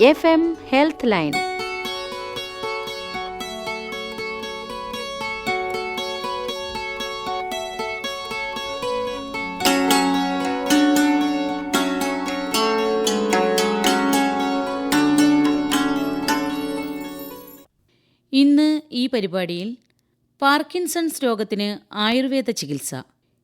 F M health line. ഇന്ന് ഈ പരിപാടിയിൽ പാർക്കിൻസൺസ് രോഗത്തിന് ആയുർവേദ ചികിത്സ.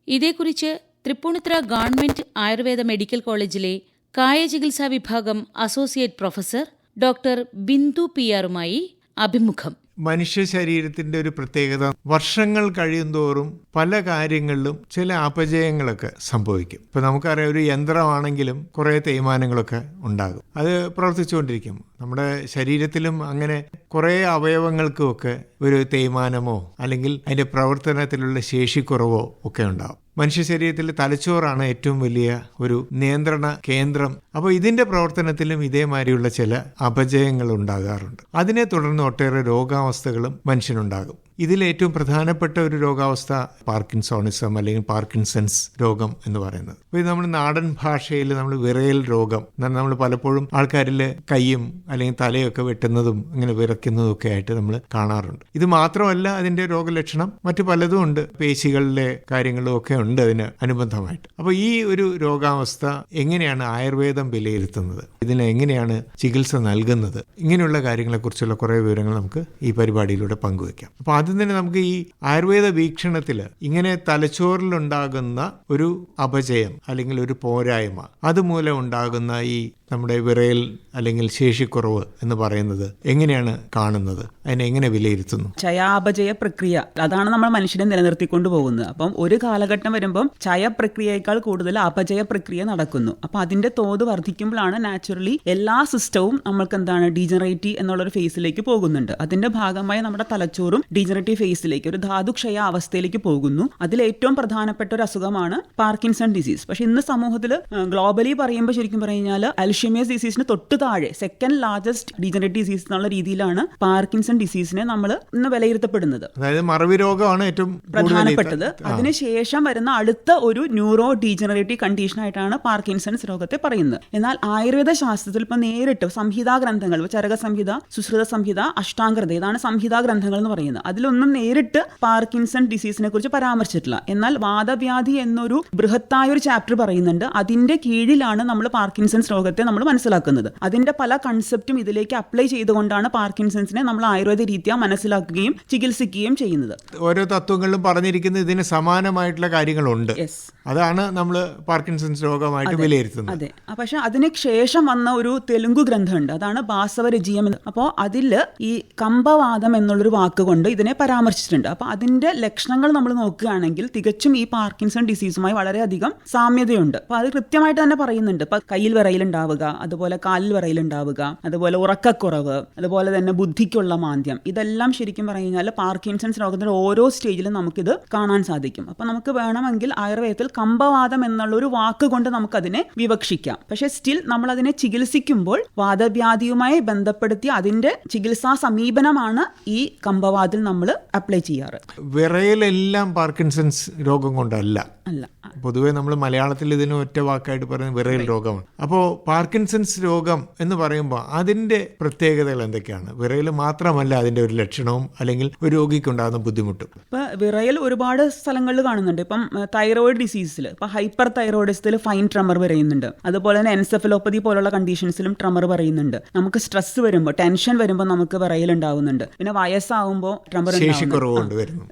ഇതേക്കുറിച്ച് തൃപ്പൂണിത്തുറ ഗവൺമെന്റ് ആയുർവേദ മെഡിക്കൽ കോളേജിലെ കായചികിത്സാ വിഭാഗം associate professor doctor Bindu P ആറുമായി അഭിമുഖം. മനുഷ്യ ശരീരത്തിന്റെ ഒരു പ്രത്യേകത വർഷങ്ങൾ കഴിയുന്തോറും പല കാര്യങ്ങളിലും ചില അപജയങ്ങളൊക്കെ സംഭവിക്കും. ഇപ്പൊ നമുക്കറിയാം ഒരു യന്ത്രമാണെങ്കിലും കുറെ തേയ്മാനങ്ങളൊക്കെ ഉണ്ടാകും. അത് പ്രവർത്തിച്ചുകൊണ്ടിരിക്കും. നമ്മുടെ ശരീരത്തിലും അങ്ങനെ കുറെ അവയവങ്ങൾക്കുമൊക്കെ ഒരു തേയ്മാനമോ അല്ലെങ്കിൽ അതിന്റെ പ്രവർത്തനത്തിലുള്ള ശേഷിക്കുറവോ ഒക്കെ ഉണ്ടാവും. മനുഷ്യ ശരീരത്തിൽ തലച്ചോറാണ് ഏറ്റവും വലിയ ഒരു നിയന്ത്രണ കേന്ദ്രം. അപ്പോൾ ഇതിന്റെ പ്രവർത്തനത്തിലും ഇതേമാതിരിയുള്ള ചില അപജയങ്ങൾ ഉണ്ടാകാറുണ്ട്. അതിനെ തുടർന്ന് ഒട്ടേറെ രോഗാവസ്ഥകളും മനുഷ്യനുണ്ടാകും. ഇതിൽ ഏറ്റവും പ്രധാനപ്പെട്ട ഒരു രോഗാവസ്ഥ പാർക്കിൻസോണിസം അല്ലെങ്കിൽ പാർക്കിൻസൺസ് രോഗം എന്ന് പറയുന്നത്. അപ്പോൾ ഇത് നമ്മൾ നാടൻ ഭാഷയിൽ നമ്മൾ വിറയൽ രോഗം. എന്നാൽ നമ്മൾ പലപ്പോഴും ആൾക്കാരിൽ കൈയും അല്ലെങ്കിൽ തലയൊക്കെ വെട്ടുന്നതും ഇങ്ങനെ വിറയ്ക്കുന്നതും ഒക്കെ ആയിട്ട് നമ്മൾ കാണാറുണ്ട്. ഇത് മാത്രമല്ല അതിന്റെ രോഗലക്ഷണം മറ്റു പലതും ഉണ്ട്. പേശികളിലെ കാര്യങ്ങളും ഒക്കെ ഉണ്ട് അതിന് അനുബന്ധമായിട്ട്. അപ്പോൾ ഈ ഒരു രോഗാവസ്ഥ എങ്ങനെയാണ് ആയുർവേദം വിലയിരുത്തുന്നത്? ഇതിന് എങ്ങനെയാണ് ചികിത്സ നൽകുന്നത്? ഇങ്ങനെയുള്ള കാര്യങ്ങളെക്കുറിച്ചുള്ള കുറേ വിവരങ്ങൾ നമുക്ക് ഈ പരിപാടിയിലൂടെ പങ്കുവയ്ക്കാം അപ്പോൾ ആദ്യം തന്നെ നമുക്ക് ഈ ആയുർവേദ വീക്ഷണത്തിൽ ഇങ്ങനെ തലച്ചോറിലുണ്ടാകുന്ന ഒരു അപജയം അല്ലെങ്കിൽ ഒരു പോരായ്മ അതുമൂലം ഉണ്ടാകുന്ന ഈ നമ്മുടെ വിറയൽ അല്ലെങ്കിൽ ശേഷിക്കുറവ് എന്ന് പറയുന്നത് എങ്ങനെയാണ് കാണുന്നത്? അതിനെ എങ്ങനെ വിലയിരുത്തുന്നു? ചയാപചയ പ്രക്രിയ. അതാണ് നമ്മൾ മനുഷ്യനെ നിലനിർത്തിക്കൊണ്ട് പോകുന്നത്. അപ്പം ഒരു കാലഘട്ടം വരുമ്പം ചയ പ്രക്രിയയേക്കാൾ കൂടുതൽ അപചയ പ്രക്രിയ നടക്കുന്നു. അപ്പം അതിന്റെ തോത് വർദ്ധിക്കുമ്പോഴാണ് നാച്ചുറലി എല്ലാ സിസ്റ്റവും നമ്മൾക്ക് എന്താണ് ഡീജനറേറ്റീവ് എന്നുള്ളൊരു ഫേസിലേക്ക് പോകുന്നുണ്ട്. അതിന്റെ ഭാഗമായി നമ്മുടെ തലച്ചോറും ഡീജനറേറ്റീവ് ഫേസിലേക്ക് ഒരു ധാതുക്ഷയ അവസ്ഥയിലേക്ക് പോകുന്നു. അതിൽ ഏറ്റവും പ്രധാനപ്പെട്ട ഒരു അസുഖമാണ് പാർക്കിൻസൺ ഡിസീസ് പക്ഷെ ഇന്ന് സമൂഹത്തിൽ ഗ്ലോബലി പറയുമ്പോൾ ശരിക്കും പറഞ്ഞു പറഞ്ഞാൽ അൽഷിമിയസ് ഡിസീസിന് തൊട്ട് താഴെ സെക്കൻഡ് ലാർജസ്റ്റ് ഡീജനറേറ്റ് ഡിസീസ് എന്നുള്ള രീതിയിലാണ് പാർക്കിൻസൺ ഡിസീസിനെ നമ്മൾ ഇന്ന് വിലയിരുത്തപ്പെടുന്നത്. അതായത് മറവി രോഗമാണ് ഏറ്റവും പ്രധാനപ്പെട്ടത്. അതിനുശേഷം വരുന്ന അടുത്ത ഒരു ന്യൂറോ ഡീജനറേറ്റീവ് കണ്ടീഷൻ ആയിട്ടാണ് പാർക്കിൻസൺസ് രോഗത്തെ പറയുന്നത്. എന്നാൽ ആയുർവേദ ശാസ്ത്രത്തിൽ ഇപ്പൊ നേരിട്ട് സംഹിതാ ഗ്രന്ഥങ്ങൾ ചരക സംഹിത സുശ്രുത സംഹിത അഷ്ടാംഗൃത ഇതാണ് സംഹിതാ ഗ്രന്ഥങ്ങൾ എന്ന് പറയുന്നത്. അതിലൊന്നും നേരിട്ട് പാർക്കിൻസൺ ഡിസീസിനെ കുറിച്ച് പരാമർശിച്ചിട്ടില്ല. എന്നാൽ വാദവ്യാധി എന്നൊരു ബൃഹത്തായ ഒരു ചാപ്റ്റർ പറയുന്നുണ്ട്. അതിന്റെ കീഴിലാണ് നമ്മൾ പാർക്കിൻസൺസ് രോഗത്തെ നമ്മൾ മനസ്സിലാക്കുന്നത്. അതിന്റെ പല കൺസെപ്റ്റും ഇതിലേക്ക് അപ്ലൈ ചെയ്തുകൊണ്ടാണ് പാർക്കിൻസൺസിനെ നമ്മൾ ആയുർവേദ രീതിയ മനസ്സിലാക്കുകയും ചികിത്സിക്കുകയും ചെയ്യുന്നത്. ഓരോ തത്വങ്ങളിലും പറഞ്ഞിരിക്കുന്ന ഇതിന് സമാനമായിട്ടുള്ള കാര്യങ്ങളുണ്ട്. യെസ് അതാണ് നമ്മൾ പാർക്കിൻസൺസ് രോഗമായിട്ട് വിലയിരുത്തുന്നത്. അതെ. പക്ഷെ അതിന് ശേഷം വന്ന ഒരു തെലുങ്ക് ഗ്രന്ഥമുണ്ട്. അതാണ് ബാസവരജീയം എന്ന്. അപ്പോൾ അതിൽ ഈ കമ്പവാദം എന്നുള്ളൊരു വാക്കുകൊണ്ട് ഇതിനെ പരാമർശിച്ചിട്ടുണ്ട്. അപ്പോൾ അതിന്റെ ലക്ഷണങ്ങൾ നമ്മൾ നോക്കുകയാണെങ്കിൽ തികച്ചും ഈ പാർക്കിൻസൺ ഡിസീസുമായി വളരെയധികം സാമ്യതയുണ്ട്. അപ്പോൾ അത് കൃത്യമായിട്ട് തന്നെ പറയുന്നുണ്ട്. ഇപ്പൊ കയ്യിൽ വിറയിലുണ്ടാവുക അതുപോലെ കാലിൽ വിറയിലുണ്ടാവുക അതുപോലെ ഉറക്കക്കുറവ് അതുപോലെ തന്നെ ബുദ്ധിക്കുള്ള മാന്ദ്യം. ഇതെല്ലാം ശരിക്കും പറഞ്ഞു കഴിഞ്ഞാൽ പാർക്കിൻസൺസ് രോഗത്തിന്റെ ഓരോ സ്റ്റേജിലും നമുക്കിത് കാണാൻ സാധിക്കും. അപ്പോൾ നമുക്ക് വേണമെങ്കിൽ ആയുർവേദത്തിൽ കമ്പവാദം എന്നുള്ള ഒരു വാക്ക് കൊണ്ട് നമുക്കതിനെ വിവക്ഷിക്കാം. പക്ഷെ സ്റ്റിൽ നമ്മൾ അതിനെ ചികിത്സിക്കുമ്പോൾ വാദവ്യാധിയുമായി ബന്ധപ്പെടുത്തി അതിന്റെ ചികിത്സാ സമീപനമാണ് ഈ കമ്പവാതിൽ നമ്മൾ അപ്ലൈ ചെയ്യാറ്. വിറയലെല്ലാം പാർക്കിൻസൺസ് രോഗം കൊണ്ടല്ല. അല്ല. പൊതുവെ നമ്മൾ മലയാളത്തിൽ ഇതിന് ഒറ്റ വാക്കായിട്ട് പറയുന്നത് വിറയൽ രോഗമാണ്. അപ്പോൾ പാർക്കിൻസൺസ് രോഗം എന്ന് പറയുമ്പോൾ അതിന്റെ പ്രത്യേകതകൾ എന്തൊക്കെയാണ്? വിറയൽ മാത്രമല്ല അതിന്റെ ഒരു ലക്ഷണവും അല്ലെങ്കിൽ ഒരു രോഗിക്കുണ്ടാകുന്ന ബുദ്ധിമുട്ടും. ഇപ്പൊ വിറയൽ ഒരുപാട് സ്ഥലങ്ങളിൽ കാണുന്നുണ്ട്. ഇപ്പം തൈറോയിഡ് ഡിസീസിൽ ഇപ്പൊ ഹൈപ്പർ തൈറോയിഡിസത്തിൽ ഫൈൻ ട്രമർ പറയുന്നുണ്ട് അതുപോലെ തന്നെ എൻസെഫലോപ്പതി പോലുള്ള കണ്ടീഷൻസിലും ട്രമർ പറയുന്നുണ്ട്. നമുക്ക് സ്ട്രെസ് വരുമ്പോൾ ടെൻഷൻ വരുമ്പോൾ നമുക്ക് വിറയൽ ഉണ്ടാവുന്നുണ്ട്. പിന്നെ വയസ്സാവുമ്പോൾ ട്രമർ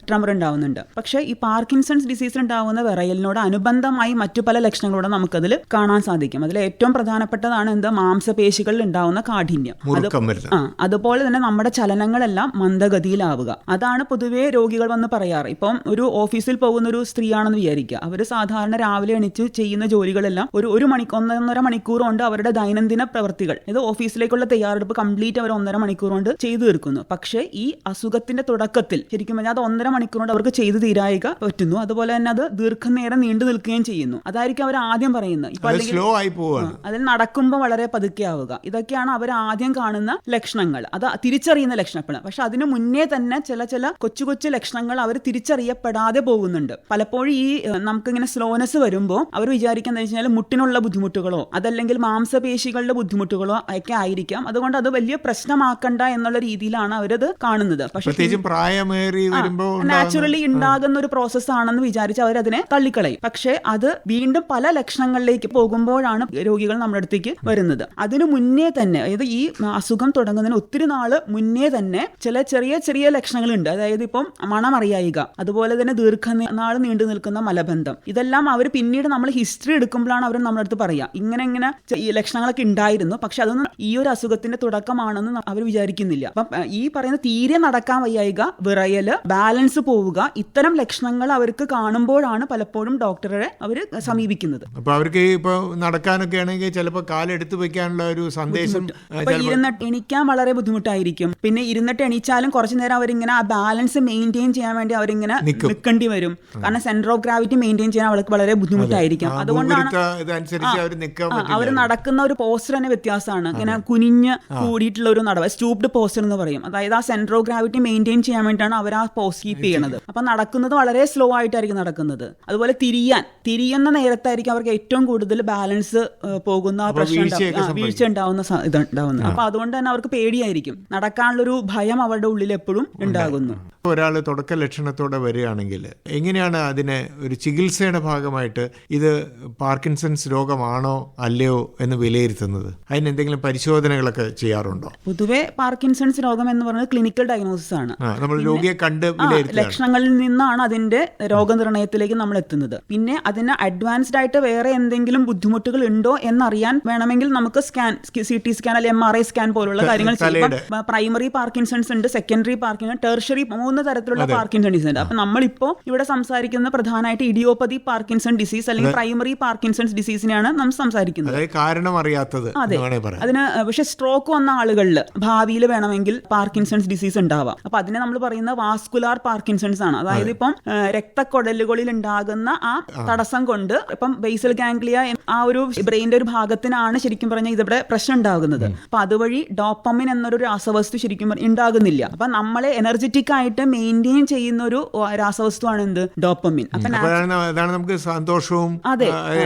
ട്രമർ ഉണ്ടാവുന്നുണ്ട്. പക്ഷേ ഈ പാർക്കിൻസൺസ് ഡിസീസിൽ ഉണ്ടാവുന്ന വിറയലിനോട് അനുബന്ധമായി മറ്റു പല ലക്ഷണങ്ങളോടെ നമുക്കതിൽ കാണാൻ സാധിക്കും. അതിൽ ഏറ്റവും പ്രധാനപ്പെട്ടതാണ് എന്താ? മാംസപേശികളിൽ ഉണ്ടാവുന്ന കാഠിന്യം. ആ അതുപോലെ തന്നെ നമ്മുടെ ചലനങ്ങളെല്ലാം മന്ദഗതിയിലാവുക. അതാണ് പൊതുവേ രോഗികൾ വന്ന് പറയാറ്. ഇപ്പം ഒരു ഓഫീസിൽ പോകുന്ന ഒരു സ്ത്രീയാണെന്ന് വിചാരിക്കുക. അവർ സാധാരണ രാവിലെ എണീച്ച് ചെയ്യുന്ന ജോലികളെല്ലാം ഒരു ഒരു മണിക്കൂർ ഒന്നൊന്നര മണിക്കൂർ കൊണ്ട് അവരുടെ ദൈനംദിന പ്രവൃത്തികൾ ഇത് ഓഫീസിലേക്കുള്ള തയ്യാറെടുപ്പ് കംപ്ലീറ്റ് അവർ ഒന്നര മണിക്കൂർ കൊണ്ട് ചെയ്തു തീർക്കുന്നു. പക്ഷേ ഈ അസുഖത്തിന്റെ തുടക്കത്തിൽ ശരിക്കും പറഞ്ഞാൽ അത് ഒന്നര മണിക്കൂർ കൊണ്ട് അവർക്ക് ചെയ്തു തീരായിക പറ്റുന്നു. അതുപോലെ തന്നെ അത് ദീർഘനേരം നീണ്ടു നിൽക്കുകയും ചെയ്യുന്നു. അതായിരിക്കും അവർ ആദ്യം പറയുന്നത്. ഇപ്പൊ അതിൽ നടക്കുമ്പോൾ വളരെ പതുക്കെ ആവുക. ഇതൊക്കെയാണ് അവർ ആദ്യം കാണുന്ന ലക്ഷണങ്ങൾ. അത് തിരിച്ചറിയുന്ന ലക്ഷണങ്ങൾ പക്ഷെ അതിനു മുന്നേ തന്നെ ചില ചില കൊച്ചു കൊച്ചു ലക്ഷണങ്ങൾ അവർ തിരിച്ചറിയപ്പെടാതെ പോകുന്നുണ്ട്. പലപ്പോഴും ഈ നമുക്കിങ്ങനെ സ്ലോനെസ് വരുമ്പോൾ അവർ വിചാരിക്കുന്നത് വെച്ചാൽ മുട്ടിനുള്ള ബുദ്ധിമുട്ടുകളോ അതല്ലെങ്കിൽ മാംസപേശികളുടെ ബുദ്ധിമുട്ടുകളോ ഒക്കെ ആയിരിക്കാം. അതുകൊണ്ട് അത് വലിയ പ്രശ്നമാക്കണ്ട എന്നുള്ള രീതിയിലാണ് അവരത് കാണുന്നത്. പക്ഷേ നാച്ചുറലി ഉണ്ടാകുന്ന ഒരു പ്രോസസ് ആണെന്ന് വിചാരിച്ച് അവരതിനെ തള്ളിക്കളയും. പക്ഷേ അത് വീണ്ടും പല ലക്ഷണങ്ങളിലേക്ക് പോകുമ്പോഴാണ് രോഗികൾ നമ്മുടെ അടുത്തേക്ക് വരുന്നത്. അതിനു മുന്നേ തന്നെ അതായത് ഈ അസുഖം തുടങ്ങുന്നതിന് ഒത്തിരി നാൾ മുന്നേ തന്നെ ചില ചെറിയ ചെറിയ ലക്ഷണങ്ങളുണ്ട്. അതായത് ഇപ്പം മണമറിയായിക അതുപോലെ തന്നെ ദീർഘനാൾ നീണ്ടു നിൽക്കുന്ന മലബന്ധം ഇതെല്ലാം അവർ പിന്നീട് നമ്മൾ ഹിസ്റ്ററി എടുക്കുമ്പോഴാണ് അവർ നമ്മുടെ അടുത്ത് പറയാ. ഇങ്ങനെ ഇങ്ങനെ ലക്ഷണങ്ങളൊക്കെ ഉണ്ടായിരുന്നു പക്ഷെ അതൊന്നും ഈ ഒരു അസുഖത്തിന്റെ തുടക്കമാണെന്ന് അവർ വിചാരിക്കുന്നില്ല. അപ്പം ഈ പറയുന്ന തീരെ നടക്കാൻ വയ്യായിക വിറയൽ ബാലൻസ് പോവുക ഇത്തരം ലക്ഷണങ്ങൾ അവർക്ക് കാണുമ്പോഴാണ് പലപ്പോഴും ഡോക്ടറെ അവർ സമീപിക്കുന്നത്. അപ്പൊ അവർക്ക് ഇപ്പൊ നടക്കാനൊക്കെ ആണെങ്കിൽ ചിലപ്പോൾ കാലെടുത്ത് വെക്കാനുള്ള ഒരു സന്ദേശം ഇരുന്നിട്ട് എണീക്കാൻ വളരെ ബുദ്ധിമുട്ടായിരിക്കും. പിന്നെ ഇരുന്നിട്ട് എണീച്ചാലും കുറച്ചു നേരം അവരിങ്ങനെ ആ ബാലൻസ് മെയിന്റെയിൻ ചെയ്യാൻ വേണ്ടി അവരിങ്ങനെ നിൽക്കേണ്ടി വരും. കാരണം സെന്റർ ഓഫ് ഗ്രാവിറ്റി മെയിന്റെയിൻ ചെയ്യാൻ അവർക്ക് വളരെ ബുദ്ധിമുട്ടായിരിക്കും. അതുകൊണ്ടാണ് അവർ നടക്കുന്ന ഒരു പോസ്റ്റർ തന്നെ വ്യത്യാസമാണ്. ഇങ്ങനെ കുനിഞ്ഞ് കൂടിയിട്ടുള്ള ഒരു നടവ് സ്റ്റൂപ്ഡ് പോസ്റ്റർ എന്ന് പറയും. അതായത് ആ ഓഫ് ഗ്രാവിറ്റി മെയിന്റെയിൻ ചെയ്യാൻ വേണ്ടിയിട്ടാണ് അവർ ആ പോസ്റ്റ് കീപ്പ് ചെയ്യുന്നത്. അപ്പൊ നടക്കുന്നത് വളരെ സ്ലോ ആയിട്ടായിരിക്കും നടക്കുന്നത്. അതുപോലെ തിരിയാൻ തിരിയുന്ന നേരത്തായിരിക്കും അവർക്ക് ഏറ്റവും കൂടുതൽ ബാലൻസ് പോകുന്ന പ്രശ്നം വീഴ്ച ഉണ്ടാവുന്ന ഇതുണ്ടാവുന്നത് ഇത് ഉണ്ടാവുന്നത്. അപ്പൊ അതുകൊണ്ട് തന്നെ അവർക്ക് പേടിയായിരിക്കും. നടക്കാനുള്ളൊരു ഭയം അവരുടെ ഉള്ളിൽ എപ്പോഴും ഉണ്ടാകുന്നു. ഒരാൾ തുടക്ക ലക്ഷണത്തോടെ വരികയാണെങ്കിൽ എങ്ങനെയാണ് അതിനെ ഒരു ചികിത്സയുടെ ഭാഗമായിട്ട് ഇത് പാർക്കിൻസൺസ് രോഗമാണോ അല്ലയോ എന്ന് വിലയിരുത്തുന്നത്. അതിന് എന്തെങ്കിലും പരിശോധനകളൊക്കെ ചെയ്യാറുണ്ടോ? പൊതുവെ പാർക്കിൻസൺസ് രോഗം എന്ന് പറയുന്നത് ക്ലിനിക്കൽ ഡയഗ്നോസിസ് ആണ്. നമ്മൾ രോഗിയെ കണ്ട് ലക്ഷണങ്ങളിൽ നിന്നാണ് അതിന്റെ രോഗനിർണയത്തിലേക്ക് നമ്മൾ എത്തുന്നത്. പിന്നെ അതിന് അഡ്വാൻസ്ഡ് ആയിട്ട് വേറെ എന്തെങ്കിലും ബുദ്ധിമുട്ടുകൾ ഉണ്ടോ എന്നറിയാൻ വേണമെങ്കിൽ നമുക്ക് സ്കാൻ സി ടി സ്കാൻ അല്ലെങ്കിൽ എം ആർ ഐ സ്കാൻ പോലുള്ള കാര്യങ്ങൾ. പ്രൈമറി പാർക്കിൻസൺസ് ഉണ്ട് സെക്കൻഡറി പാർക്കിൻസൺ ടെർഷറി മൂന്ന് തരത്തിലുള്ള പാർക്കിൻസൺസ് ഡിസീസ് ഉണ്ട്. അപ്പൊ നമ്മളിപ്പോ ഇവിടെ സംസാരിക്കുന്ന പ്രധാനമായിട്ട് ഇഡിയോപ്പതി പാർക്കിൻസൺ ഡിസീസ് അല്ലെങ്കിൽ പ്രൈമറി പാർക്കിൻസൺസ് ഡിസീസിനെയാണ് നമ്മൾ സംസാരിക്കുന്നത്. കാരണം അറിയാത്തത് അതെ. അതിന് പക്ഷെ സ്ട്രോക്ക് വന്ന ആളുകളിൽ ഭാവിയിൽ വേണമെങ്കിൽ പാർക്കിൻസൺസ് ഡിസീസ് ഉണ്ടാവാം. അപ്പൊ അതിനെ നമ്മൾ പറയുന്ന വാസ്കുലാർ പാർക്കിൻസൺസ് ആണ്. അതായത് ഇപ്പം രക്തക്കുഴലുകളിൽ രക്തക്കൊടലുകളിൽ ഉണ്ടാകുന്ന ആ തടസ്സം കൊണ്ട് ഇപ്പം ബേസൽ ഗാംഗ്ലിയ ആ ഒരു ബ്രെയിന്റെ ഒരു ഭാഗത്തിനാണ് ശരിക്കും പറഞ്ഞാൽ ഇതിവിടെ പ്രശ്നം ഉണ്ടാകുന്നത്. അപ്പൊ അതുവഴി ഡോപ്പമിൻ എന്നൊരു രാസവസ്തു ശരിക്കും ഉണ്ടാകുന്നില്ല. അപ്പൊ നമ്മളെ എനർജറ്റിക് ആയിട്ട് മെയിന്റെയിൻ ചെയ്യുന്ന ഒരു രാസവസ്തുവാണ് എന്ത്? ഡോപ്പമിൻ അപ്പൊ അതാണ് നമുക്ക് സന്തോഷവും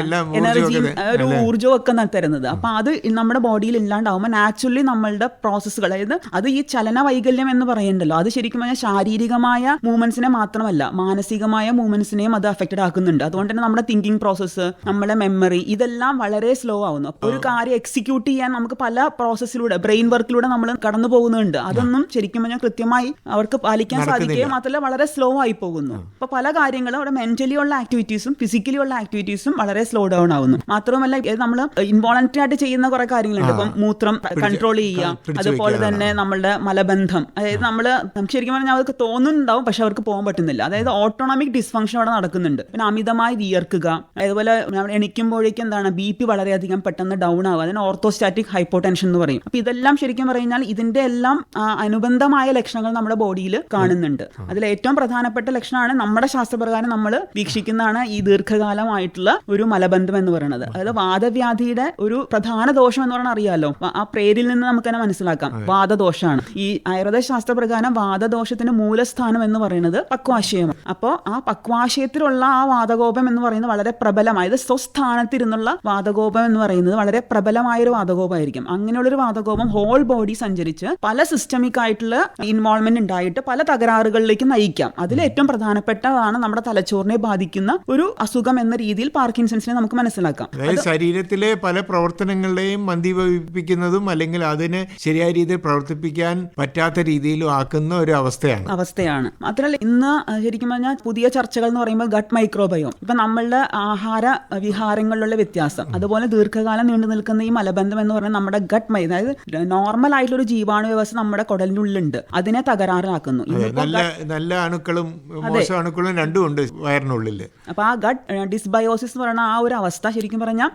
എല്ലാം എനർജിയും ഒരു ഊർജവും ഒക്കെ തരുന്നത്. അപ്പൊ അത് നമ്മുടെ ബോഡിയിൽ ഇല്ലാണ്ടാവുമ്പോൾ നാച്ചുറലി നമ്മളുടെ പ്രോസസ്സുകൾ അതായത് അത് ഈ ചലന വൈകല്യം എന്ന് പറയണ്ടല്ലോ. അത് ശരിക്കും പറഞ്ഞാൽ ശാരീരികമായ മൂവ്മെന്റ്സിനെ മാത്രമല്ല മാനസികമായ മൂവ്മെന്റ്സിനെയും അത് അഫക്റ്റഡ് ആക്കുന്നുണ്ട്. അതുകൊണ്ട് തന്നെ നമ്മുടെ തിങ്കിങ് പ്രോസസ്സ് നമ്മുടെ മെമ്മറി ഇതെല്ലാം വളരെ സ്ലോ ആവുന്നു. അപ്പൊ ഒരു കാര്യം എക്സിക്യൂട്ട് ചെയ്യാൻ നമുക്ക് പല പ്രോസസ്സിലൂടെ ബ്രെയിൻ വർക്കിലൂടെ നമ്മൾ കടന്നു പോകുന്നുണ്ട്. അതൊന്നും ശരിക്കും പറഞ്ഞാൽ കൃത്യമായി അവർക്ക് പാലിക്കാൻ സാധിക്കുകയും മാത്രമല്ല വളരെ സ്ലോ ആയി പോകുന്നു. അപ്പൊ പല കാര്യങ്ങളും അവിടെ മെന്റലി ഉള്ള ആക്ടിവിറ്റീസും ഫിസിക്കലി ഉള്ള ആക്ടിവിറ്റീസും വളരെ സ്ലോ ഡൗൺ ആവുന്നു. മാത്രമല്ല നമ്മൾ ഇൻവോളണ്ടറി ആയിട്ട് ചെയ്യുന്ന കുറെ കാര്യങ്ങളുണ്ട്. ഇപ്പം മൂത്രം കൺട്രോൾ ചെയ്യുക. അതുപോലെ തന്നെ നമ്മളുടെ മലബന്ധം. അതായത് നമ്മൾ ശരിക്കും പറഞ്ഞാൽ അവർക്ക് തോന്നുന്നുണ്ടാവും പക്ഷെ അവർക്ക് പോകാൻ പറ്റുന്നില്ല. അതായത് ഓട്ടോണോമിക് ഡിസ്ഫങ്ഷൻ അവിടെ നടക്കുന്നുണ്ട്. പിന്നെ അമിതമായി വിയർക്കുക. അതേപോലെ എണിക്കുമ്പോഴേക്കും എന്താണ് ബി പി വളരെയധികം പെട്ടെന്ന് ഡൗൺ ആവുക. അതിന് ഓർത്തോസ്റ്റാറ്റിക് ഹൈപ്പോടെൻഷൻ എന്ന് പറയും. അപ്പൊ ഇതെല്ലാം ശരിക്കും പറഞ്ഞാൽ ഇതിന്റെ എല്ലാം അനുബന്ധമായ ലക്ഷണങ്ങൾ നമ്മുടെ ബോഡിയിൽ കാണുന്നുണ്ട്. അതിൽ ഏറ്റവും പ്രധാനപ്പെട്ട ലക്ഷണമാണ് നമ്മുടെ ശാസ്ത്രപ്രകാരം നമ്മൾ വീക്ഷിക്കുന്നതാണ് ഈ ദീർഘകാലമായിട്ടുള്ള ഒരു മലബന്ധം എന്ന് പറയുന്നത് അതായത് വാദവ്യാധിയുടെ ഒരു പ്രധാന ദോഷം എന്ന് പറഞ്ഞാൽ അറിയാലോ. ആ പ്രേരിൽ നിന്ന് നമുക്ക് തന്നെ മനസ്സിലാക്കാം. വാദദോഷമാണ് ഈ ആയുർവേദ ശാസ്ത്രപ്രകാരം വാദദോഷത്തിന്റെ മൂലസ്ഥാനം എന്ന് പറയുന്നത് പക്വാശയമാണ്. അപ്പോൾ ആ പക്വാശയത്തിലുള്ള ആ വാദകോപം എന്ന് പറയുന്നത് വളരെ പ്രബലമായത് സ്വസ്ഥാനത്തിരുന്നുള്ള വാദകോപം എന്ന് പറയുന്നത് വളരെ പ്രബലമായ ഒരു വാദകോപമായിരിക്കും. അങ്ങനെയുള്ളൊരു വാദകോപം ഹോൾ ബോഡി സഞ്ചരിച്ച് പല സിസ്റ്റമിക് ആയിട്ടുള്ള ഇൻവോൾവ്മെന്റ് ഉണ്ടായിട്ട് പല തകരാറുകളിലേക്ക് നയിക്കാം. അതിൽ ഏറ്റവും പ്രധാനപ്പെട്ടതാണ് നമ്മുടെ തലച്ചോറിനെ ബാധിക്കുന്ന ഒരു അസുഖം എന്ന രീതിയിൽ പാർക്കിൻസൺസിനെ നമുക്ക് മനസ്സിലാക്കാം. അതായത് ശരീരത്തിലെ പല പ്രവർത്തനങ്ങളുടെയും മന്ദീഭവിപ്പിക്കുന്നതും അല്ലെങ്കിൽ അതിനെ ശരിയായ രീതിയിൽ പ്രവർത്തിപ്പിക്കാൻ പറ്റാത്ത രീതിയിലും ആക്കുന്ന ഒരു അവസ്ഥയാണ്. അവസ്ഥയാണ്. മാത്രമല്ല ഇന്ന് ശരിക്കും പറഞ്ഞാൽ പുതിയ ചർച്ചകൾ എന്ന് പറയുമ്പോൾ ഗട്ട് മൈക്രോബയോം ഇപ്പൊ നമ്മളുടെ ആഹാര വിഹാരങ്ങളിലുള്ള വ്യത്യാസം അതുപോലെ ദീർഘകാലം നീണ്ടു നിൽക്കുന്ന ഈ മലബന്ധം എന്ന് പറഞ്ഞാൽ നമ്മുടെ ഗട്ട് മൈ അതായത് നോർമൽ ആയിട്ടുള്ള ഒരു ജീവാണു വ്യവസ്ഥ നമ്മുടെ കുടലിനുള്ളിലുണ്ട് അതിനെ തകരാറിലാക്കുന്നു. നല്ല നല്ല അണുക്കളും മോശം അണുക്കളും രണ്ടും ഉണ്ട് വയറിനുള്ളിൽ. അപ്പൊ ആ ഗട്ട് ഡിസ്ബയോസിസ് എന്ന് പറയുന്ന ആ ഒരു അവസ്ഥ ശരിക്കും പറഞ്ഞാൽ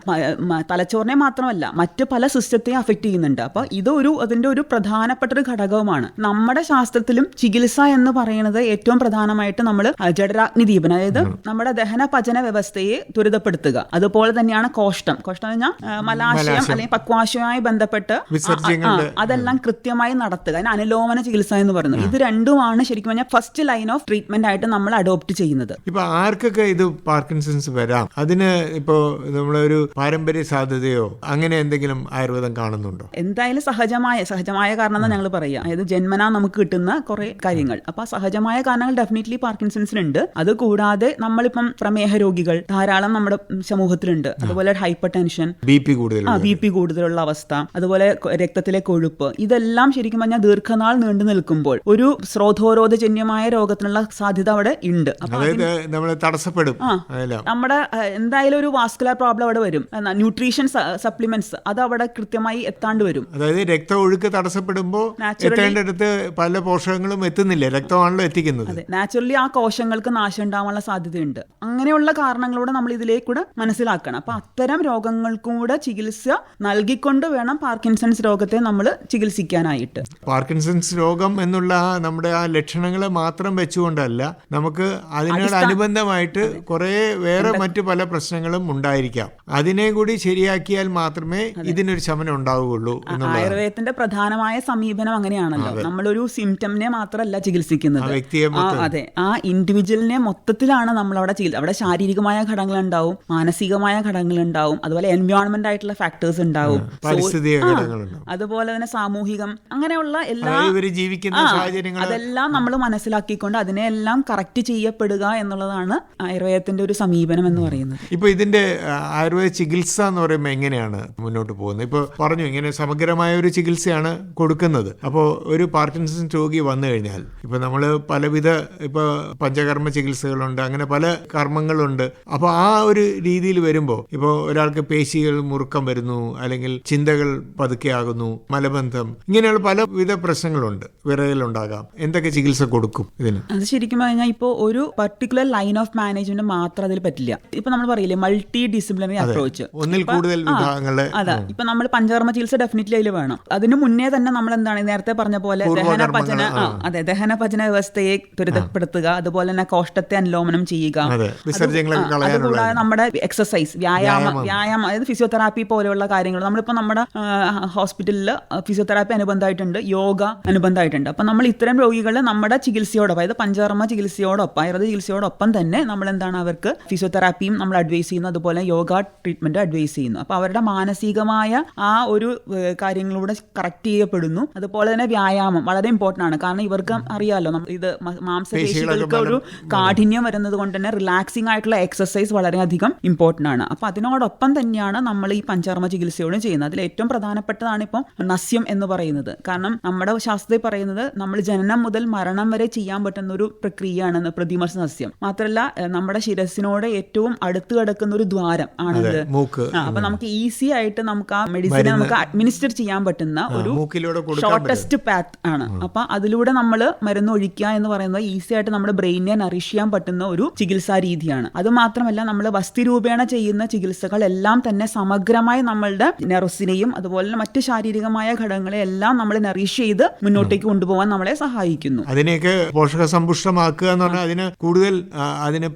തലച്ചോറിനെ മാത്രമല്ല മറ്റ് പല സിസ്റ്റത്തെയും അഫക്റ്റ് ചെയ്യുന്നുണ്ട്. അപ്പോൾ ഇതൊരു അതിന്റെ ഒരു പ്രധാനപ്പെട്ട ഒരു ഘടകവുമാണ്. നമ്മുടെ ശാസ്ത്രത്തിലും ചികിത്സ എന്ന് പറയുന്നത് ഏറ്റവും പ്രധാനമായിട്ട് നമ്മൾ ജഡരാഗ്നി ദീപന അതായത് നമ്മുടെ ദഹന പചന വ്യവസ്ഥയെ ത്വരിതപ്പെടുത്തുക. അതുപോലെ തന്നെയാണ് കോഷ്ടം കോഷ്ടം എന്ന് പറഞ്ഞാൽ മലാശയം അല്ലെങ്കിൽ പക്വാശയവുമായി ബന്ധപ്പെട്ട് അതെല്ലാം കൃത്യമായി നടത്തുക. അതിന് അനുലോമന ചികിത്സ എന്ന് പറയുന്നത്. ഇത് രണ്ടുമാണ് ശരിക്കും പറഞ്ഞാൽ ഫസ്റ്റ് ലൈൻ ഓഫ് ട്രീറ്റ്മെന്റ് ആയിട്ട് നമ്മൾ അഡോപ്റ്റ് ചെയ്യുന്നത്. ഇപ്പൊ ആർക്കൊക്കെ ഇത് പാർക്കിൻസൺസ് വരാം. അതിന് ഇപ്പോ നമ്മളൊരു പാരമ്പര്യ സാധ്യതയോ അങ്ങനെ എന്തെങ്കിലും ആയുർവേദം കാണുന്നുണ്ടോ? എന്തായാലും സഹജമായ സഹജമായ കാരണം ഞങ്ങൾ പറയുക അതായത് ജന്മനാ നമുക്ക് കിട്ടുന്ന കുറെ കാര്യങ്ങൾ. അപ്പൊ സഹജമായ കാരണങ്ങൾ ഡെഫിനറ്റ്ലി പാർക്കിൻസൺസിനുണ്ട്. അത് കൂടാതെ നമ്മളിപ്പം പ്രമേഹ രോഗികൾ ധാരാളം നമ്മുടെ സമൂഹത്തിലുണ്ട്. അതുപോലെ ഹൈപ്പർ ടെൻഷൻ ബി പി കൂടുതൽ ആ ബി പി കൂടുതലുള്ള അവസ്ഥ അതുപോലെ രക്തത്തിലെ കൊഴുപ്പ് ഇതെല്ലാം ശരിക്കും പറഞ്ഞാൽ ദീർഘനാൾ നീണ്ടു നിൽക്കുമ്പോൾ ഒരു സ്രോതോരോധജന്യമായ രോഗത്തിനുള്ള സാധ്യത അവിടെ ഉണ്ട്. അപ്പൊ അതായത് തടസ്സപ്പെടും. നമ്മുടെ എന്തായാലും ഒരു വാസ്കുലർ പ്രോബ്ലം അവിടെ വരും. ന്യൂട്രീഷൻ സപ്ലിമെന്റ്സ് അത് അവിടെ കൃത്യമായി എത്താണ്ട് വരും. അതായത് രക്ത ഒഴുക്ക് തടസ്സപ്പെടുമ്പോൾ എത്തേണ്ടടുത്ത് പല പോഷകങ്ങളും എത്തുന്നില്ല. രക്തമാണല്ലോ എത്തിക്കുന്നത്. നാച്ചുറലി ആ കോശങ്ങൾക്ക് നാശം ഉണ്ടാവാനുള്ള സാധ്യതയുണ്ട്. അങ്ങനെയുള്ള കാരണങ്ങളൂടെ നമ്മൾ ഇതിലേക്കൂടെ മനസ്സിലാക്കണം. അപ്പൊ അത്തരം രോഗങ്ങൾക്കും കൂടെ ചികിത്സ നൽകിക്കൊണ്ട് വേണം പാർക്കിൻസൺസ് രോഗത്തെ നമ്മൾ ചികിത്സിക്കാനായിട്ട്. പാർക്കിൻസൺസ് രോഗം എന്നുള്ള നമ്മുടെ ആ ലക്ഷണങ്ങളെ മാത്രം വെച്ചുകൊണ്ടല്ല നമുക്ക് അതിനോട് അനുബന്ധമായിട്ട് കുറെ വേറെ മറ്റു പല പ്രശ്നങ്ങളും ഉണ്ടായിരിക്കാം. അതിനെ കൂടി ശരിയാക്കിയാൽ മാത്രമേ ഇതിനൊരു ശമനം ഉണ്ടാവുകയുള്ളൂ ആയുർവേദത്തിന്റെ പ്രധാനമായ സമീപനം അങ്ങനെയാണല്ലോ. നമ്മളൊരു സിംറ്റമിനെ മാത്രമല്ല ചികിത്സിക്കുന്നത്. അതെ. ആ ഇൻഡിവിജ്വലിനെ മൊത്തത്തിലാണ് നമ്മൾ അവിടെ ചികിത്സ അവിടെ ശാരീരികമായ ഘടകങ്ങൾ ഉണ്ടാവും മാനസികമായ ഘടകങ്ങൾ ഉണ്ടാവും അതുപോലെ എൻവയോൺമെന്റ് ആയിട്ടുള്ള ഫാക്ടേഴ്സ് ഉണ്ടാവും. അതുപോലെ തന്നെ സാമൂഹികം അങ്ങനെയുള്ള എല്ലാ ജീവിക്കുന്ന അതെല്ലാം നമ്മൾ മനസ്സിലാക്കിക്കൊണ്ട് അതിനെല്ലാം കറക്റ്റ് ചെയ്യപ്പെടുക എന്നുള്ളതാണ് ആയുർവേദത്തിന്റെ ഒരു സമീപനം എന്ന് പറയുന്നത്. ഇപ്പൊ ഇതിന്റെ ആയുർവേദ ചികിത്സ എന്ന് പറയുമ്പോൾ എങ്ങനെയാണ് മുന്നോട്ട് പോകുന്നത്? ഇപ്പൊ പറഞ്ഞു ഇങ്ങനെ സമഗ്രമായ ഒരു ചികിത്സയാണ് കൊടുക്കുന്നത്. അപ്പോൾ ഒരു പാർക്കിൻസൺ രോഗി വന്നു കഴിഞ്ഞാൽ ഇപ്പൊ നമ്മൾ പലവിധ ഇപ്പൊ പഞ്ചകർമ്മ ചികിത്സകളുണ്ട് അങ്ങനെ പല കർമ്മങ്ങളുണ്ട്. അപ്പോൾ ആ ഒരു രീതിയിൽ വരുമ്പോൾ ഇപ്പോൾ ഒരാൾക്ക് പേശികൾ മുറുക്കം വരുന്നു അല്ലെങ്കിൽ ചിന്തകൾ പതുക്കെയാകുന്നു മലബന്ധം ഇങ്ങനെയുള്ള പലവിധ പ്രശ്നങ്ങളുണ്ട് വിറകലുണ്ടാകാം. എന്തൊക്കെ ചികിത്സ കൊടുക്കും ഇതിന്? അത് ശരിക്കും പറഞ്ഞാൽ ഇപ്പോൾ ഒരു പർട്ടിക്കുലർ ലൈൻ ഓഫ് മാനേജ്മെന്റ് മാത്രം അതിൽ പറ്റില്ല. ഇപ്പൊ നമ്മൾ പറയില്ലേ മൾട്ടി ഡിസിപ്ലിനറി അപ്രോച്ച് ഒന്നിൽ കൂടുതൽ വിഭാഗങ്ങളെ. അതെ. ഇപ്പൊ നമ്മൾ പഞ്ചകർമ്മ ചികിത്സ ഡെഫിനറ്റ്ലി അതിൽ വേണം. അതിന് മുന്നേ തന്നെ നമ്മൾ എന്താണ് നേരത്തെ പറഞ്ഞ പോലെ ദഹന പചന അതെ ദഹന പചന വ്യവസ്ഥയെ ത്വരിതപ്പെടുത്തുക അതുപോലെ തന്നെ കോഷ്ടത്തെ അനുലോമനം ചെയ്യുക. അതുകൂടാതെ നമ്മുടെ എക്സസൈസ് വ്യായാമം വ്യായാമം. അതായത് ഫിസിയോതെറാപ്പി പോലെയുള്ള കാര്യങ്ങൾ. നമ്മളിപ്പോൾ നമ്മുടെ ഹോസ്പിറ്റലിൽ ഫിസിയോതെറാപ്പി അനുബന്ധമായിട്ടുണ്ട് യോഗ അനുബന്ധമായിട്ടുണ്ട്. അപ്പം നമ്മൾ ഇത്തരം രോഗികളെ നമ്മുടെ ചികിത്സയോടൊപ്പം അതായത് പഞ്ചകർമ്മ ചികിത്സയോടൊപ്പം ആയുർവേദ ചികിത്സയോടൊപ്പം തന്നെ നമ്മൾ എന്താണ് അവർക്ക് ഫിസിയോതെറാപ്പിയും നമ്മൾ അഡ്വൈസ് ചെയ്യുന്നു അതുപോലെ യോഗ ട്രീറ്റ്മെന്റ് അഡ്വൈസ് ചെയ്യുന്നു. അപ്പോൾ അവരുടെ മാനസികമായ ആ ഒരു കാര്യങ്ങളിലൂടെ കറക്റ്റ് ചെയ്യപ്പെടുന്നു. അതുപോലെ തന്നെ വ്യായാമം വളരെ ഇമ്പോർട്ടന്റ് ആണ്. കാരണം ഇവർക്ക് അറിയാമല്ലോ ഇത് മാംസപേശികൾക്ക് ഒരു കാഠിന്യം വരുന്നത് കൊണ്ട് തന്നെ റിലാക്സിംഗ് ആയിട്ടുള്ള എക്സസൈസ് വളരെയധികം ഇമ്പോർട്ടന്റ് ആണ്. അപ്പോൾ അതിനോടൊപ്പം തന്നെയാണ് നമ്മൾ ഈ പഞ്ചകർമ്മ ചികിത്സയോടും ചെയ്യുന്നത്. അതിൽ ഏറ്റവും പ്രധാനപ്പെട്ടതാണ് ഇപ്പോൾ നസ്യം എന്ന് പറയുന്നത്. കാരണം നമ്മുടെ ശാസ്ത്രത്തിൽ പറയുന്നത് നമ്മൾ ജനനം മുതൽ മരണം വരെ ചെയ്യാൻ പറ്റുന്ന ഒരു പ്രക്രിയയാണ് പ്രതിമർശ നസ്യം. മാത്രമല്ല നമ്മുടെ ശിരസിനോട് ഏറ്റവും അടുത്ത് കിടക്കുന്ന ഒരു ദ്വാരം ആണത്. മൂക്ക്. അപ്പൊ നമുക്ക് ഈസി ആയിട്ട് നമുക്ക് ആ മെഡിസിൻ നമുക്ക് അഡ്മിനിസ്റ്റർ ചെയ്യാൻ പറ്റുന്ന ഒരു ഷോർട്ടസ്റ്റ് പാത്ത് ആണ്. അപ്പൊ അതിലൂടെ നമ്മൾ മരുന്ന് ഒഴിക്കുക എന്ന് പറയുന്നത് ഈസി ആയിട്ട് നമ്മുടെ ബ്രെയിനെ നറിഷ് ചെയ്യാൻ പറ്റുന്ന ഒരു ചികിത്സാ രീതിയാണ്. അത് മാത്രമല്ല നമ്മൾ വസ്തി രൂപേണ ചെയ്യുന്ന ചികിത്സകൾ എല്ലാം തന്നെ സമഗ്രമായി നമ്മളുടെ നെറസിനെയും അതുപോലെ മറ്റു ശാരീരികമായ ഘടകങ്ങളെ എല്ലാം നമ്മൾ നറിഷ് ചെയ്ത് മുന്നോട്ടേക്ക് കൊണ്ടുപോകാൻ നമ്മളെ സഹായിക്കുന്നു. അതിനെയൊക്കെ പോഷക സമ്പുഷ്ടമാക്കുക എന്ന് പറഞ്ഞാൽ അതിന് കൂടുതൽ അതിന് അതിന്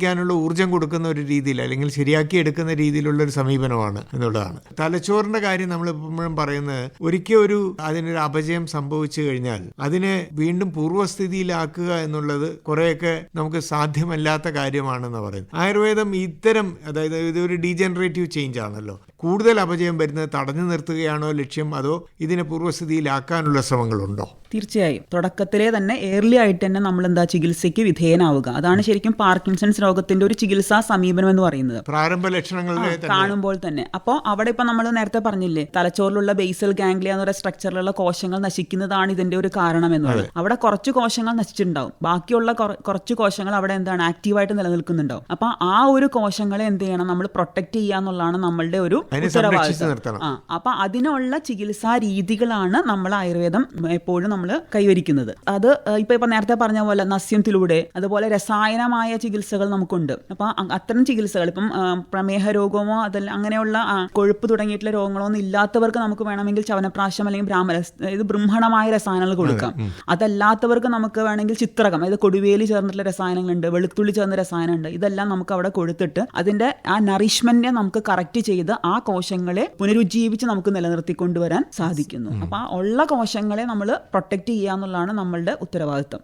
പ്രവർത്തിക്കാനുള്ള ഊർജം കൊടുക്കുന്ന ഒരു രീതിയിൽ അല്ലെങ്കിൽ ശരിയാക്കി എടുക്കുന്ന രീതിയിലുള്ള ഒരു സമീപനമാണ് എന്നുള്ളതാണ്. തലച്ചോറിന്റെ കാര്യം നമ്മൾ എപ്പോഴും പറയുന്നത് ഒരിക്കൽ ഒരു അതിനൊരു അപജയം സംഭവിച്ചു കഴിഞ്ഞാൽ അതിനെ വീണ്ടും പൂർവസ്ഥിതിയിലാക്കുക എന്നുള്ളത് കുറെയൊക്കെ നമുക്ക് സാധ്യമല്ലാത്ത കാര്യമാണെന്ന് പറയുന്നത്. ആയുർവേദം ഇത്തരം അതായത് ഇതൊരു ഡീജനറേറ്റീവ് ചേഞ്ച് ആണല്ലോ കൂടുതൽ അപജയം വരുന്നത് തടഞ്ഞു നിർത്തുകയാണോ ലക്ഷ്യം അതോ ഇതിനെ പൂർവസ്ഥിതിയിലാക്കാനുള്ള ശ്രമങ്ങളുണ്ടോ? തീർച്ചയായും. തുടക്കത്തിലെ തന്നെ ഏർലി ആയിട്ട് തന്നെ നമ്മൾ എന്താ ചികിത്സയ്ക്ക് വിധേയനാവുക. അതാണ് ശരിക്കും പാർക്കിൻസൺസ് രോഗത്തിന്റെ ഒരു ചികിത്സാ സമീപനം എന്ന് പറയുന്നത്. പ്രാരംഭ ലക്ഷണങ്ങളിലെ കാണുമ്പോൾ തന്നെ. അപ്പോൾ അവിടെ ഇപ്പൊ നമ്മൾ നേരത്തെ പറഞ്ഞില്ലേ തലച്ചോറിലുള്ള ബേസൽ ഗാംഗ്ലിയ എന്ന സ്ട്രക്ചറിലുള്ള കോശങ്ങൾ നശിക്കുന്നതാണ് ഇതിന്റെ ഒരു കാരണം എന്നുള്ളത് അവിടെ കുറച്ച് കോശങ്ങൾ നശിച്ചിട്ടുണ്ടാവും. ബാക്കിയുള്ള കുറച്ച് കോശങ്ങൾ അവിടെ എന്താണ് ആക്റ്റീവായിട്ട് നിലനിൽക്കുന്നുണ്ടാവും. അപ്പൊ ആ ഒരു കോശങ്ങളെ എന്ത് ചെയ്യണം നമ്മൾ പ്രൊട്ടക്ട് ചെയ്യുക എന്നുള്ളതാണ് നമ്മളുടെ ഒരു ഉത്തരവാദിത്വം. ആ അപ്പൊ അതിനുള്ള ചികിത്സാ രീതികളാണ് നമ്മൾ ആയുർവേദം എപ്പോഴും നമ്മൾ കൈവരിക്കുന്നത്. അത് ഇപ്പൊ ഇപ്പൊ നേരത്തെ പറഞ്ഞ പോലെ നസ്യത്തിലൂടെ അതുപോലെ രസായനമായ ചികിത്സകൾ നമുക്കുണ്ട്. അപ്പൊ അത്തരം ചികിത്സകൾ ഇപ്പം പ്രമേഹ രോഗമോ അതല്ല അങ്ങനെയുള്ള കൊഴുപ്പ് തുടങ്ങിയിട്ടുള്ള രോഗങ്ങളോ ഒന്നും ഇല്ലാത്തവർക്ക് നമുക്ക് വേണമെങ്കിൽ ചവനപ്രാശം അല്ലെങ്കിൽ ബ്രാഹ്മരസ് ഇത് ബ്രഹ്മണമായ രസായനങ്ങൾ കൊടുക്കാം. അതല്ലാത്തവർക്ക് നമുക്ക് വേണമെങ്കിൽ ചിത്രകം അതായത് കൊടുവേലി ചേർന്നിട്ടുള്ള രസായനങ്ങളുണ്ട് വെളുത്തുള്ളി ചേർന്ന രസായനമുണ്ട് ഇതെല്ലാം നമുക്ക് അവിടെ കൊടുത്തിട്ട് അതിന്റെ ആ നറിഷ്മെന്റിനെ നമുക്ക് കറക്റ്റ് ചെയ്ത് ആ കോശങ്ങളെ പുനരുജ്ജീവിച്ച് നമുക്ക് നിലനിർത്തിക്കൊണ്ടുവരാൻ സാധിക്കുന്നു. അപ്പൊ ആ ഉള്ള കോശങ്ങളെ നമ്മൾ പ്രൊട്ടക്ട് ചെയ്യാന്നുള്ളതാണ് നമ്മളുടെ ഉത്തരവാദിത്വം.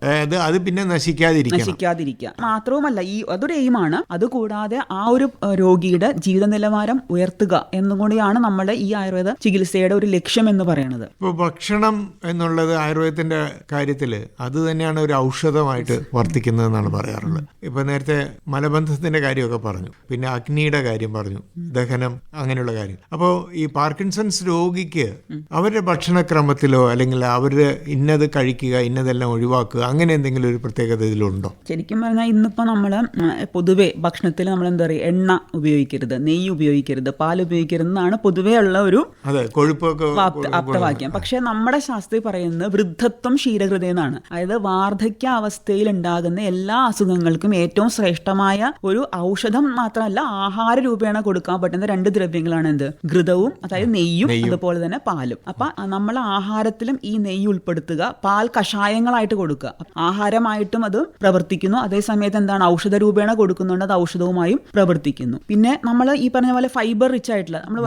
അത് പിന്നെ നശിക്കാതിരിക്കുക. മാത്രവുമല്ല ഈ അതൊരു എയിമാണ് അതുകൂടാതെ ആ ഒരു രോഗിയുടെ ജീവിത നിലവാരം ഉയർത്തുക എന്നുകൂടിയാണ് നമ്മുടെ ഈ ആയുർവേദ ചികിത്സയുടെ ഒരു ലക്ഷ്യം എന്ന് പറയുന്നത്. ഇപ്പോൾ ഭക്ഷണം എന്നുള്ളത് ആയുർവേദത്തിന്റെ കാര്യത്തിൽ അത് തന്നെയാണ് ഒരു ഔഷധമായിട്ട് വർത്തിക്കുന്നതെന്നാണ് പറയാറുള്ളത്. ഇപ്പൊ നേരത്തെ മലബന്ധത്തിന്റെ കാര്യമൊക്കെ പറഞ്ഞു. പിന്നെ അഗ്നിയുടെ കാര്യം പറഞ്ഞു. ദഹനം അങ്ങനെയുള്ള കാര്യം. അപ്പോൾ ഈ പാർക്കിൻസൺസ് രോഗിക്ക് അവരുടെ ഭക്ഷണക്രമത്തിലോ അല്ലെങ്കിൽ അവരുടെ ഇന്നത് കഴിക്കുക ഇന്നതെല്ലാം ഒഴിവാക്കുക അങ്ങനെ എന്തെങ്കിലും ഒരു പ്രത്യേകത ഇതിലുണ്ടോ? ശരിക്കും പറഞ്ഞാൽ ഇന്നിപ്പോ നമ്മൾ പൊതുവെ ഭക്ഷണത്തിൽ നമ്മൾ എന്താ പറയുക എണ്ണ ഉപയോഗിക്കരുത് നെയ്യ് ഉപയോഗിക്കരുത് പാൽ ഉപയോഗിക്കരുത് എന്നാണ് പൊതുവേ ഉള്ള ഒരു ആപ്തവാക്യം പക്ഷെ നമ്മുടെ ശാസ്ത്രീയ പറയുന്നത് വൃദ്ധത്വം ക്ഷീരഹൃദയം എന്നാണ് അതായത് വാർദ്ധക്യ അവസ്ഥയിൽ ഉണ്ടാകുന്ന എല്ലാ അസുഖങ്ങൾക്കും ഏറ്റവും ശ്രേഷ്ഠമായ ഒരു ഔഷധം മാത്രമല്ല ആഹാര രൂപേണ കൊടുക്കാൻ പറ്റുന്ന രണ്ട് ദ്രവ്യങ്ങളാണ് എന്ത്? ഘൃതവും അതായത് നെയ്യും അതുപോലെ തന്നെ പാലും. അപ്പൊ നമ്മൾ ആഹാരത്തിലും ഈ നെയ്യ് ഉൾപ്പെടുത്തുക പാൽ കഷായങ്ങളായിട്ട് കൊടുക്കുക. ആഹാരമായിട്ടും അത് പ്രവർത്തിക്കുന്നു. അതേസമയത്ത് എന്താണ്? ഔഷധ രൂപേണ കൊടുക്കുന്നുണ്ട് അത് ഔഷധവുമായും പ്രവർത്തിക്കുന്നു. പിന്നെ നമ്മൾ ഈ പറഞ്ഞ പോലെ ഫൈബർ റിച്ച് ആയിട്ടുള്ള നമ്മൾ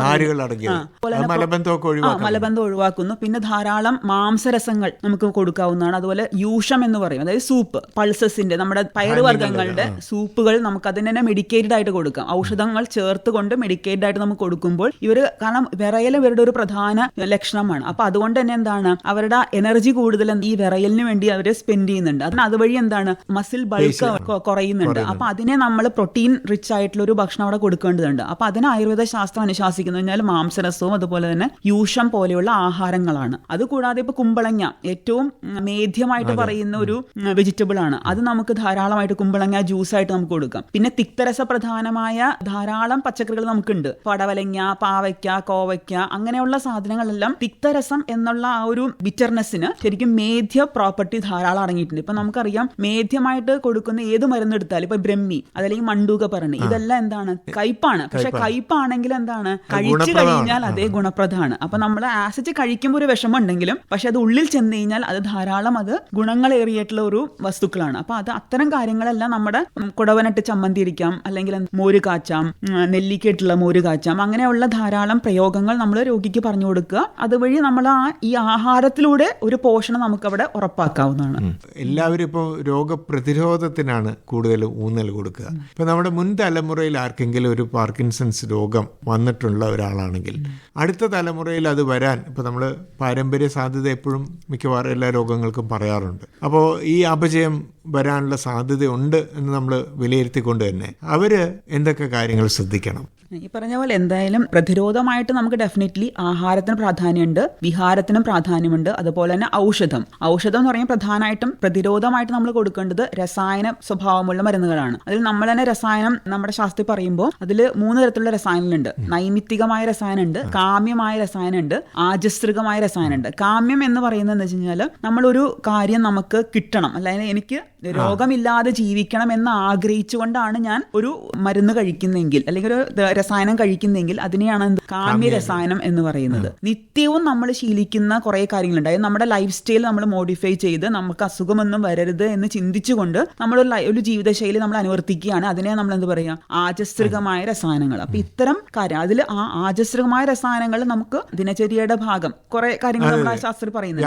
മലബന്ധം ഒഴിവാക്കുന്നു. പിന്നെ ധാരാളം മാംസരസങ്ങൾ നമുക്ക് കൊടുക്കാവുന്നതാണ്. അതുപോലെ യൂഷം എന്ന് പറയും. അതായത് സൂപ്പ് പൾസസിന്റെ നമ്മുടെ പയറുവർഗങ്ങളുടെ സൂപ്പുകൾ നമുക്ക് അതിന് തന്നെ മെഡിക്കേറ്റഡ് ആയിട്ട് കൊടുക്കാം. ഔഷധങ്ങൾ ചേർത്ത് കൊണ്ട് മെഡിക്കേറ്റഡ് ആയിട്ട് നമുക്ക് കൊടുക്കുമ്പോൾ ഇവർ കാരണം വിറയൽ ഇവരുടെ ഒരു പ്രധാന ലക്ഷണമാണ്. അപ്പൊ അതുകൊണ്ട് തന്നെ എന്താണ്? അവരുടെ എനർജി കൂടുതൽ ഈ വിറയലിന് വേണ്ടി അവർ സ്പെൻഡ് ചെയ്യുന്നുണ്ട്. അതിന് അതുവഴി എന്താണ്? മസിൽ ബൾക്ക് കുറയുന്നുണ്ട്. അപ്പൊ അതിനെ നമ്മൾ പ്രോട്ടീൻ റിച്ച് ആയിട്ടുള്ള ഒരു ഭക്ഷണം അവിടെ കൊടുക്കേണ്ടതുണ്ട്. അപ്പൊ അതിന് ആയുർവേദ ശാസ്ത്രം അനുശാസിക്കുന്നു. കഴിഞ്ഞാൽ മാംസരസവും അതുപോലെ തന്നെ യൂഷം പോലെയുള്ള ആഹാരങ്ങളാണ്. അതുകൂടാതെ ഇപ്പൊ കുമ്പളങ്ങ ഏറ്റവും മേധ്യമായിട്ട് പറയുന്ന ഒരു വെജിറ്റബിൾ ആണ്. അത് നമുക്ക് ധാരാളമായിട്ട് കുമ്പളങ്ങ ജ്യൂസ് ആയിട്ട് നമുക്ക് കൊടുക്കാം. പിന്നെ തിക്തരസ പ്രധാനമായ ധാരാളം പച്ചക്കറികൾ നമുക്കുണ്ട്. പടവലങ്ങ പാവയ്ക്ക കോവയ്ക്ക അങ്ങനെയുള്ള സാധനങ്ങളെല്ലാം തിക്തരസം എന്നുള്ള ആ ഒരു ബിറ്റർനെസ്സിന് ശരിക്കും മേധ്യ പ്രോപ്പർട്ടി ധാരാളം അടങ്ങിയിട്ടുണ്ട്. ഇപ്പൊ നമുക്കറിയാം മേധ്യമായിട്ട് കൊടുക്കുന്ന ഏത് മരുന്ന് എടുത്താലും ഇപ്പൊ ബ്രഹ്മി അതല്ലെങ്കിൽ മണ്ടൂക പറഞ്ഞ് ഇതെല്ലാം എന്താണ്? കയ്പാണ്. പക്ഷെ കയ്പാണെങ്കിൽ എന്താണ്? കഴിച്ചു. കഴിഞ്ഞാൽ അതേ ഗുണപ്രദമാണ്. അപ്പൊ നമ്മൾ ആസിഡ് കഴിക്കുമ്പോൾ ഒരു വിഷമം ഉണ്ടെങ്കിലും പക്ഷെ അത് ഉള്ളിൽ ചെന്ന് കഴിഞ്ഞാൽ അത് ധാരാളം അത് ഗുണങ്ങളേറിയിട്ടുള്ള ഒരു വസ്തുക്കളാണ്. അപ്പൊ അത് അത്തരം കാര്യങ്ങളെല്ലാം നമ്മുടെ കുടവനട്ട് ചമ്മന്തി ഇരിക്കാം അല്ലെങ്കിൽ മോര് കാച്ചാം നെല്ലിക്കയിട്ടുള്ള മോര് കാച്ചാം അങ്ങനെയുള്ള ധാരാളം പ്രയോഗങ്ങൾ നമ്മൾ രോഗിക്ക് പറഞ്ഞു കൊടുക്കുക. അതുവഴി നമ്മൾ ആ ഈ ആഹാരത്തിലൂടെ ഒരു പോഷണം നമുക്ക് അവിടെ ഉറപ്പാക്കാവുന്നതാണ് എല്ലാവരും ഇപ്പോൾ രോഗപ്രതിരോധത്തിനാണ് കൂടുതൽ ഊന്നൽ കൊടുക്കുക ഇപ്പം നമ്മുടെ മുൻ തലമുറയിൽ ആർക്കെങ്കിലും ഒരു പാർക്കിൻസൺസ് രോഗം വന്നിട്ടുള്ള ഒരാളാണെങ്കിൽ അടുത്ത തലമുറയിൽ അത് വരാൻ ഇപ്പം നമ്മൾ പാരമ്പര്യ സാധ്യത എപ്പോഴും മിക്കവാറും എല്ലാ രോഗങ്ങൾക്കും പറയാറുണ്ട്. അപ്പോൾ ഈ അപജയം വരാനുള്ള സാധ്യതയുണ്ട് എന്ന് നമ്മൾ വിലയിരുത്തിക്കൊണ്ട് തന്നെ അവർ എന്തൊക്കെ കാര്യങ്ങൾ ശ്രദ്ധിക്കണം? ഈ പറഞ്ഞ പോലെ എന്തായാലും പ്രതിരോധമായിട്ട് നമുക്ക് ഡെഫിനറ്റ്ലി ആഹാരത്തിന് പ്രാധാന്യമുണ്ട് വിഹാരത്തിനും പ്രാധാന്യമുണ്ട് അതുപോലെ തന്നെ ഔഷധം. ഔഷധം എന്ന് പറയുമ്പോൾ പ്രധാനമായിട്ടും പ്രതിരോധമായിട്ട് നമ്മൾ കൊടുക്കേണ്ടത് രസായന സ്വഭാവമുള്ള മരുന്നുകളാണ്. അതിൽ നമ്മൾ തന്നെ രസായനം നമ്മുടെ ശാസ്ത്രം പറയുമ്പോൾ അതിൽ മൂന്ന് തരത്തിലുള്ള രസായനങ്ങളുണ്ട്. നൈമിത്തികമായ രസായനമുണ്ട് കാമ്യമായ രസായനമുണ്ട് ആജസ്ത്രികമായ രസായനമുണ്ട്. കാമ്യം എന്ന് പറയുന്നത് എന്ന് വെച്ച് കഴിഞ്ഞാൽ നമ്മളൊരു കാര്യം നമുക്ക് കിട്ടണം. അല്ലെങ്കിൽ എനിക്ക് രോഗമില്ലാതെ ജീവിക്കണം എന്ന് ആഗ്രഹിച്ചുകൊണ്ടാണ് ഞാൻ ഒരു മരുന്ന് കഴിക്കുന്നെങ്കിൽ അല്ലെങ്കിൽ ഒരു രസായനം കഴിക്കുന്നെങ്കിൽ അതിനെയാണ് എന്ത് കാമ്യ രസായനം എന്ന് പറയുന്നത്. നിത്യവും നമ്മൾ ശീലിക്കുന്ന കുറേ കാര്യങ്ങളുണ്ട്. അതായത് നമ്മുടെ ലൈഫ് സ്റ്റൈൽ നമ്മൾ മോഡിഫൈ ചെയ്ത് നമുക്ക് അസുഖമൊന്നും വരരുത് എന്ന് ചിന്തിച്ചുകൊണ്ട് നമ്മൾ ഒരു ജീവിതശൈലി നമ്മൾ അനുവർത്തിക്കുകയാണ്. അതിനെ നമ്മൾ എന്ത് പറയുക ആചസ്രികമായ രസായനങ്ങൾ. അപ്പൊ ഇത്തരം കാര്യം അതിൽ ആ ആചസ്രികമായ രസായനങ്ങൾ നമുക്ക് ദിനചര്യയുടെ ഭാഗം കുറെ കാര്യങ്ങൾ നമ്മുടെ ശാസ്ത്രം പറയുന്നത്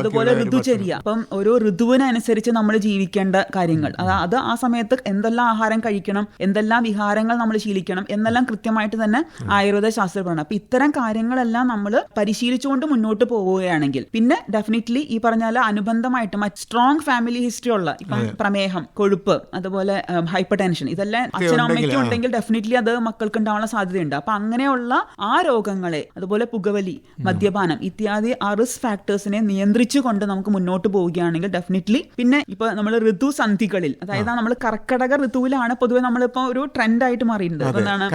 അതുപോലെ ഋതുചര്യ. അപ്പം ഓരോ ഋതുവിനനുസരിച്ച് നമ്മൾ ജീവിക്കേണ്ട കാര്യങ്ങൾ. അത് അത് ആ സമയത്ത് എന്തെല്ലാം ആഹാരം കഴിക്കണം എന്തെല്ലാം വിഹാരങ്ങൾ നമ്മൾ ശീലിക്കണം എന്നെല്ലാം കൃത്യമായിട്ട് തന്നെ ആയുർവേദ ശാസ്ത്രം പറയണം. അപ്പൊ ഇത്തരം കാര്യങ്ങളെല്ലാം നമ്മൾ പരിശീലിച്ചുകൊണ്ട് മുന്നോട്ട് പോവുകയാണെങ്കിൽ പിന്നെ ഡെഫിനറ്റ്ലി ഈ പറഞ്ഞാൽ അനുബന്ധമായിട്ട് സ്ട്രോങ് ഫാമിലി ഹിസ്റ്ററി ഉള്ള ഇപ്പം പ്രമേഹം കൊഴുപ്പ് അതുപോലെ ഹൈപ്പർ ടെൻഷൻ ഇതെല്ലാം അച്ഛനും ഉണ്ടെങ്കിൽ, അമ്മയ്ക്കും ഉണ്ടെങ്കിൽ ഡെഫിനറ്റ്ലി അത് മക്കൾക്ക് ഉണ്ടാവാനുള്ള സാധ്യതയുണ്ട്. അപ്പൊ അങ്ങനെയുള്ള ആ രോഗങ്ങളെ അതുപോലെ പുകവലി മദ്യപാനം ഇത്യാദി ആ റിസ്ക് ഫാക്ടേഴ്സിനെ നിയന്ത്രിച്ചുകൊണ്ട് നമുക്ക് മുന്നോട്ട് പോവുകയാണെങ്കിൽ ഡെഫിനറ്റ്ലി പിന്നെ ഇപ്പൊ നമ്മൾ നമ്മൾ ഋതുസന്ധികളിൽ അതായത് നമ്മൾ കർക്കടക ഋതുവിലാണ് പൊതുവെ നമ്മളിപ്പോ ഒരു ട്രെൻഡ് ആയിട്ട് മാറിയിട്ടുണ്ട്. എന്താണ്?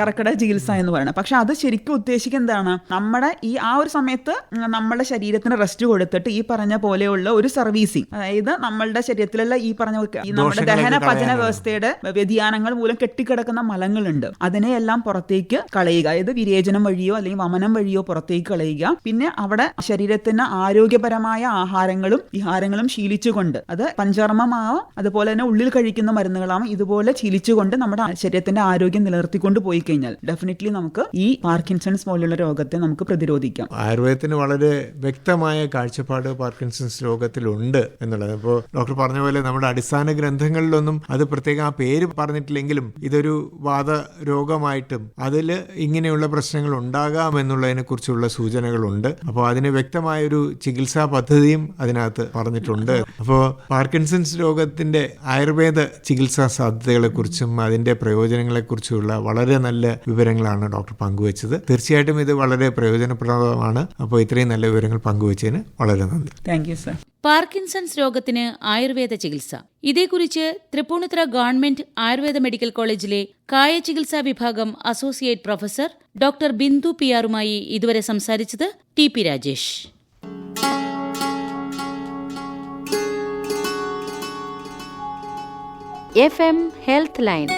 കർക്കിടക ചികിത്സ എന്ന് പറയുന്നത്. പക്ഷെ അത് ശരിക്കും ഉദ്ദേശിക്കുന്നത് എന്താണ്? നമ്മുടെ ഈ ആ ഒരു സമയത്ത് നമ്മുടെ ശരീരത്തിന് റെസ്റ്റ് കൊടുത്തിട്ട് ഈ പറഞ്ഞ പോലെയുള്ള ഒരു സർവീസിങ് അതായത് നമ്മളുടെ ശരീരത്തിലുള്ള ഈ പറഞ്ഞ നമ്മുടെ ദഹന പചന. വ്യവസ്ഥയുടെ വ്യതിയാനങ്ങൾ മൂലം കെട്ടിക്കിടക്കുന്ന മലങ്ങളുണ്ട്. അതിനെയെല്ലാം പുറത്തേക്ക് കളയുക. അതായത് വിരേചനം വഴിയോ അല്ലെങ്കിൽ വമനം വഴിയോ പുറത്തേക്ക് കളയുക. പിന്നെ അവിടെ ശരീരത്തിന് ആരോഗ്യപരമായ ആഹാരങ്ങളും വിഹാരങ്ങളും ശീലിച്ചുകൊണ്ട് അത് പഞ്ചകർമ്മമാവാം അതുപോലെ തന്നെ ഉള്ളിൽ കഴിക്കുന്ന മരുന്നുകളാവാം. ഇതുപോലെ ചിലിച്ചുകൊണ്ട് നമ്മുടെ ശരീരത്തിന്റെ ആരോഗ്യം നിലനിർത്തിക്കൊണ്ട് പോയി കഴിഞ്ഞാൽ ഡെഫിനറ്റ്ലി നമുക്ക് ഈ പാർക്കിൻസൺസ് പോലുള്ള രോഗത്തെ നമുക്ക് പ്രതിരോധിക്കാം. ആയുർവേദത്തിന് വളരെ വ്യക്തമായ കാഴ്ചപ്പാട് പാർക്കിൻസൺസ് രോഗത്തിലുണ്ട് എന്നുള്ളത്. ഇപ്പോൾ ഡോക്ടർ പറഞ്ഞ പോലെ നമ്മുടെ അടിസ്ഥാന ഗ്രന്ഥങ്ങളിലൊന്നും അത് പ്രത്യേകം ആ പേര് പറഞ്ഞിട്ടില്ലെങ്കിലും ഇതൊരു വാദ രോഗമായിട്ടും അതിൽ ഇങ്ങനെയുള്ള പ്രശ്നങ്ങൾ ഉണ്ടാകാം എന്നുള്ളതിനെ കുറിച്ചുള്ള സൂചനകളുണ്ട്. അപ്പോൾ അതിന് വ്യക്തമായൊരു ചികിത്സാ പദ്ധതിയും അതിനകത്ത് പറഞ്ഞിട്ടുണ്ട്. അപ്പോൾ പാർക്കിൻസൺസ് രോഗത്തിന്റെ ആയുർവേദ ചികിത്സാ സാധ്യതകളെക്കുറിച്ചും അതിന്റെ പ്രയോജനങ്ങളെക്കുറിച്ചുമുള്ള വളരെ നല്ല വിവരങ്ങളാണ് ഡോക്ടർ പങ്കുവച്ചത്. തീർച്ചയായിട്ടും ഇത് വളരെ പ്രയോജനപ്രദമാണ്. അപ്പോൾ ഇത്രയും നല്ല വിവരങ്ങൾ പങ്കുവച്ചതിന് വളരെ നന്ദി. താങ്ക് യു സർ പാർക്കിൻസൺസ് രോഗത്തിന് ആയുർവേദ ചികിത്സ. ഇതേക്കുറിച്ച് തൃപ്പൂണിത്തുറ ഗവൺമെന്റ് ആയുർവേദ മെഡിക്കൽ കോളേജിലെ കായ ചികിത്സാ വിഭാഗം അസോസിയേറ്റ് പ്രൊഫസർ ഡോക്ടർ ബിന്ദു പിയാറുമായി ഇതുവരെ സംസാരിച്ചത് T P Rajesh. F M health line